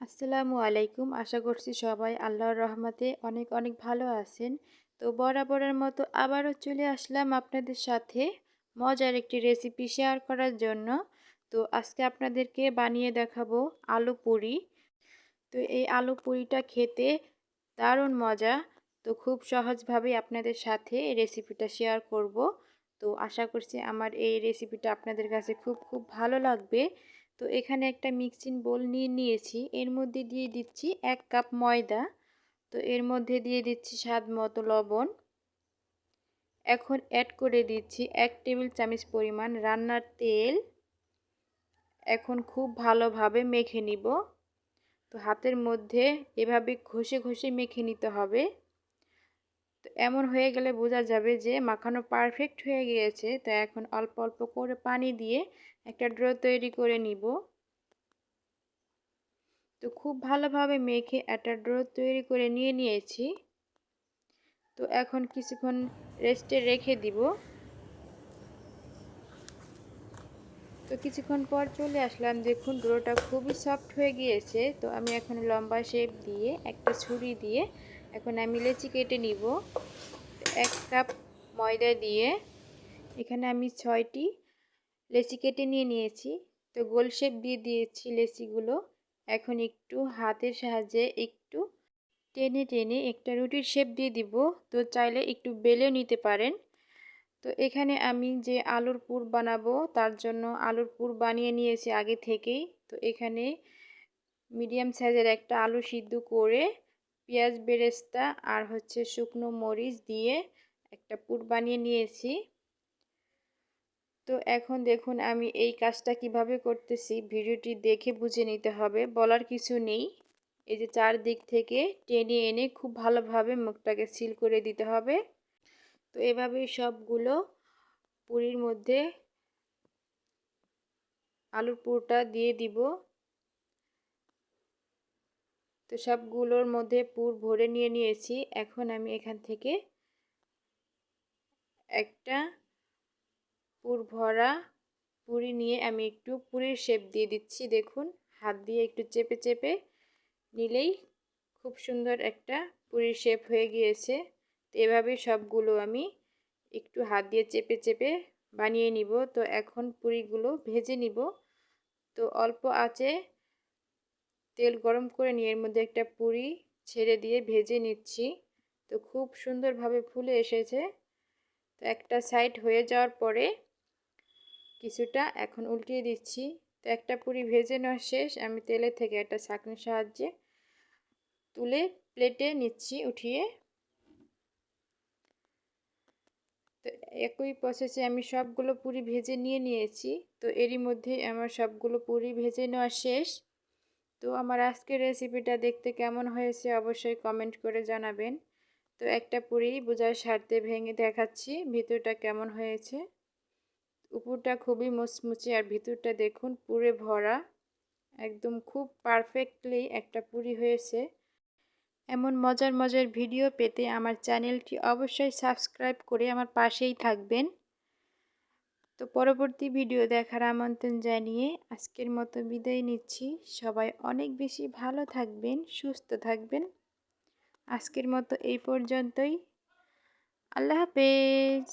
আসসালামু আলাইকুম। আশা করছি সবাই আল্লাহর রহমতে অনেক অনেক ভালো আছেন। তো বরাবরের মতো আবারও চলে আসলাম আপনাদের সাথে মজার একটি রেসিপি শেয়ার করার জন্য। তো আজকে আপনাদেরকে বানিয়ে দেখাবো আলু পুরি। তো এই আলু পুরিটা খেতে দারুণ মজা। তো খুব সহজভাবে আপনাদের সাথে রেসিপিটা শেয়ার করব। তো আশা করছি আমার এই রেসিপিটা আপনাদের কাছে খুব খুব ভালো লাগবে। তো এখানে একটা মিক্সিং বোল নিয়ে নিয়েছি। এর মধ্যে দিয়ে দিচ্ছি এক কাপ ময়দা। তো এর মধ্যে দিয়ে দিচ্ছি স্বাদ মতো লবণ। এখন অ্যাড করে দিচ্ছি এক টেবিল চামচ পরিমাণ রান্নার তেল। এখন খুব ভালোভাবে মেখে নিব। তো হাতের মধ্যে এভাবে ঘষে ঘষে মেখে নিতে হবে। তো এমন হয়ে গেলে বোঝা যাবে যে মাখানো পারফেক্ট হয়ে গিয়েছে। তো এখন অল্প অল্প করে পানি দিয়ে একটা ড্রো তৈরি করে নিব। তো খুব ভালোভাবে মেখে একটা ড্রো তৈরি করে নিয়ে নিয়েছি। তো এখন কিছুক্ষণ রেস্টে রেখে দিব। তো কিছুক্ষণ পর চলে আসলাম। দেখুন ড্রোটা খুবই সফট হয়ে গিয়েছে। তো আমি এখন লম্বা শেপ দিয়ে একটা ছুরি দিয়ে এখন আমি লেচি কেটে নিব। এক কাপ ময়দা দিয়ে এখানে আমি ছয়টি লেচি কেটে নিয়ে নিয়েছি। তো গোল শেপ দিয়ে দিয়েছি লেচিগুলো। এখন একটু হাতের সাহায্যে একটু টেনে টেনে একটা রুটির শেপ দিয়ে দিব। তো চাইলে একটু বেলেও নিতে পারেন। তো এখানে আমি যে আলুর পুর বানাবো তার জন্য আলুর পুর বানিয়ে নিয়েছি আগে থেকেই। তো এখানে মিডিয়াম সাইজের একটা আলু সিদ্ধ করে পেঁয়াজ বেরেস্তা আর হচ্ছে শুকনো মরিচ দিয়ে একটা পুর বানিয়ে নিয়েছি। তো এখন দেখুন আমি এই কাজটা কীভাবে করতেছি, ভিডিওটি দেখে বুঝে নিতে হবে, বলার কিছু নেই। এই যে চারদিক থেকে টেনে এনে খুব ভালোভাবে মুখটাকে সিল করে দিতে হবে। তো এভাবে সবগুলো পুরির মধ্যে আলুর পুরটা দিয়ে দিব। তো সবগুলোর মধ্যে পুর ভরে নিয়ে নিয়েছি। এখন আমি এখান থেকে একটা পুর ভরা পুরি নিয়ে আমি একটু পুরির শেপ দিয়ে দিচ্ছি। দেখুন, হাত দিয়ে একটু চেপে চেপে নিলেই খুব সুন্দর একটা পুরির শেপ হয়ে গিয়েছে। তো এভাবে সবগুলো আমি একটু হাত দিয়ে চেপে চেপে বানিয়ে নিব। তো এখন পুরিগুলো ভেজে নিব। তো অল্প আছে তেল গরম করে নিয়ে এর মধ্যে একটা পুরি ছেড়ে দিয়ে ভেজে নিচ্ছি। তো খুব সুন্দরভাবে ফুলে এসেছে। তো একটা সাইড হয়ে যাওয়ার পরে কিছুটা এখন উল্টিয়ে দিচ্ছি। তো একটা পুরি ভেজে নেওয়া শেষ। আমি তেলের থেকে একটা ছাঁকনির সাহায্যে তুলে প্লেটে নিচ্ছি উঠিয়ে। তো একই প্রসেসে আমি সবগুলো পুরি ভেজে নিয়ে নিয়েছি। তো এরই মধ্যে আমার সবগুলো পুরি ভেজে নেওয়া শেষ। তো আমার আজকের রেসিপিটা দেখতে কেমন হয়েছে অবশ্যই কমেন্ট করে জানাবেন। তো একটা পুরি বোঝার স্বার্থে ভেঙে দেখাচ্ছি, ভিতরটা কেমন হয়েছে। উপরটা খুবই মুচমুচে আর ভিতরটা দেখুন পুরে ভরা, একদম খুব পারফেক্টলি একটা পুরি হয়েছে। এমন মজার মজার ভিডিও পেতে আমার চ্যানেলটি অবশ্যই সাবস্ক্রাইব করে আমার পাশেই থাকবেন। তো পরবর্তী ভিডিও দেখার আমন্ত্রণ জানিয়ে আজকের মতো বিদায় নিচ্ছি। সবাই অনেক বেশি ভালো থাকবেন, সুস্থ থাকবেন। আজকের মতো এই পর্যন্তই। আল্লাহ হাফেজ।